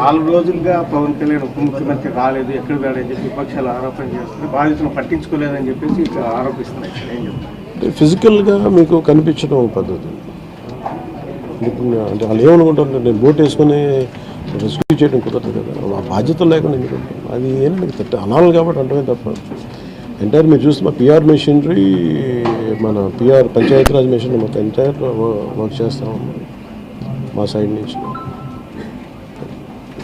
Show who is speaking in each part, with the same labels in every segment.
Speaker 1: నాలుగు రోజులుగా పవన్ కళ్యాణ్ ఉప ముఖ్యమంత్రి రాలేదు ఎక్కడ రాడని చెప్పి విపక్షాలు ఆరోపణ చేస్తుంది బాధితులను పట్టించుకోలేదని చెప్పేసి ఆరోపిస్తున్నాయి ఏం
Speaker 2: ఫిజికల్గా మీకు కనిపించడం ఒక పద్ధతి. అంటే వాళ్ళు ఏమనుకుంటారు నేను బోట్ వేసుకొని రెస్క్యూ చేయడం కుదరదు కదా. ఆ బాధ్యత లేకుండా ఎందుకు? అది ఏంటంటే తట్ట అనాలి కాబట్టి అంటమే తప్ప. ఎంటైర్ మీరు చూస్తే మా పిఆర్ మెషినరీ మన పిఆర్ పంచాయతీరాజ్ మెషినరీ మొత్తం ఎంటైర్ వర్క్ చేస్తాం మా సైడ్ నుంచి.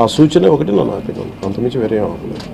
Speaker 2: ఆ సూచన ఒకటి నన్ను ఆపినాను అంతమించి వేరే ఆపలేదు.